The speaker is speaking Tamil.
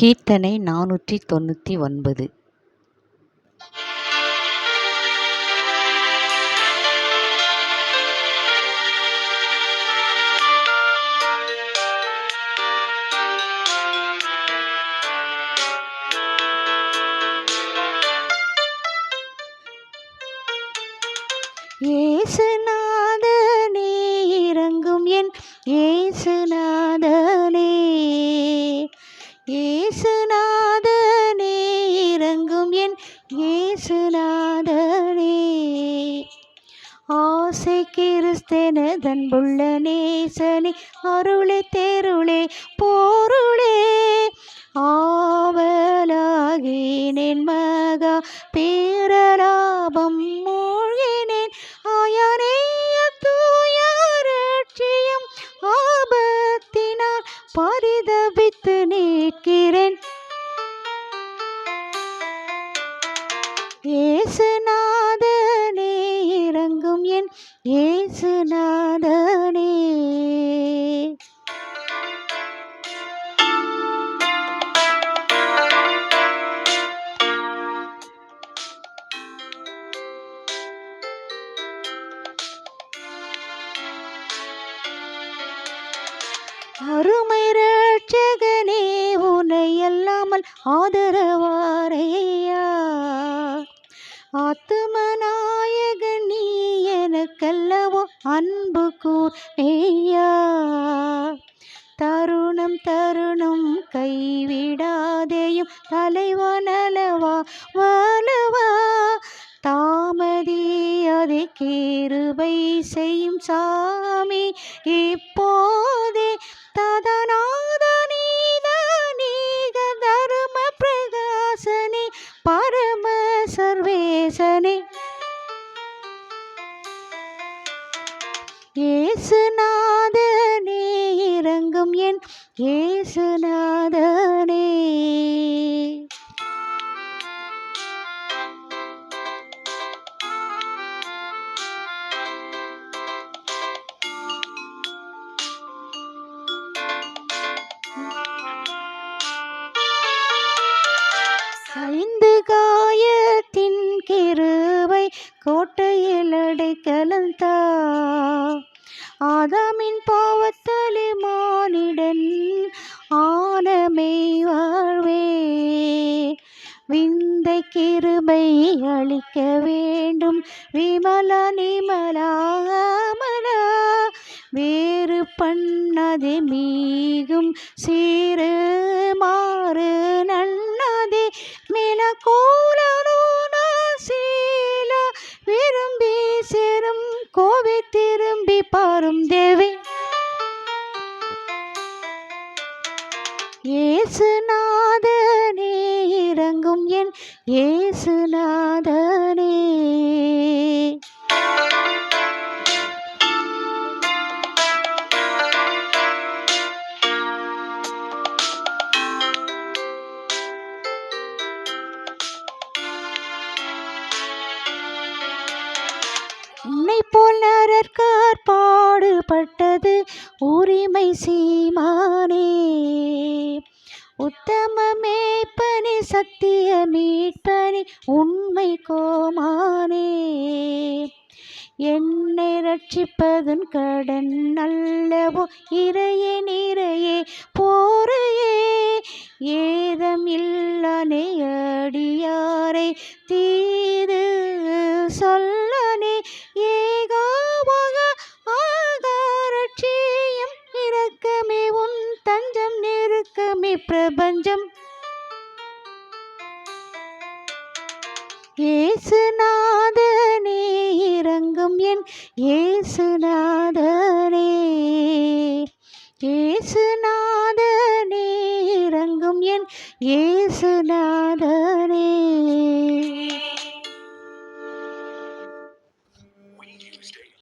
கீர்த்தனை நானூற்றி தொண்ணூற்றி ஒன்பது. ஏசுநாதனே இறங்கும் என் ஏசுநாதனே. ஏசுநாதனே இறங்கும் என் ஏசுநாதனே ஆசை கிறிஸ்தனதன்புள்ள நேசனே அருளே தேருளே போ ஏசுநாதனே அருமை ரட்சகனே உன்னை அல்லாமல் ஆதரவாரையா? ஆத்துமநாயகன் நீ எனக்கல்லவோ அன்பு கூர்மையா தருணம் தருணம் கைவிடாதேயும் தலைவா நலவா? வலவா? தாமதியாதே கேருபை செய்யும் சாமி இப்போதே ததனா இறங்கும் என் ஏசுநாதனே ஐந்து காயத்தின் கிருவை கோட்டையில் அடைக்கலந்தா ஆதாமின் பாவத்தாலே மானிடன் ஆனமே வாழ்வே. விந்தை கிருபை அளிக்க வேண்டும் விமலா நிமலாமலா வேறு பண்ணது மீகும் சீரு மாறு. ஏசுநாதனே இறங்கும் என் ஏசுநாதனே உன்னை போல் நரற்கார் பாடுபட்டது உரிமை சீ சத்திய மீட்பனி உண்மை கோமானே. என்னை ரட்சிப்பதன் கடன் நல்லவோ இறையே நிறையே போரையே. ஏதம் இல்லனே அடியாரை தீது சொல்லனே. ஏகாவாக ஆகாரட்சியம் இரக்கமே உன் தஞ்சம் நெருக்கமே பிரபஞ்சம் ஏசுநாதனே இறங்கும் என் ஏசுநாதனே ஏசுநாதனே இறங்கும் என் ஏசுநாதனே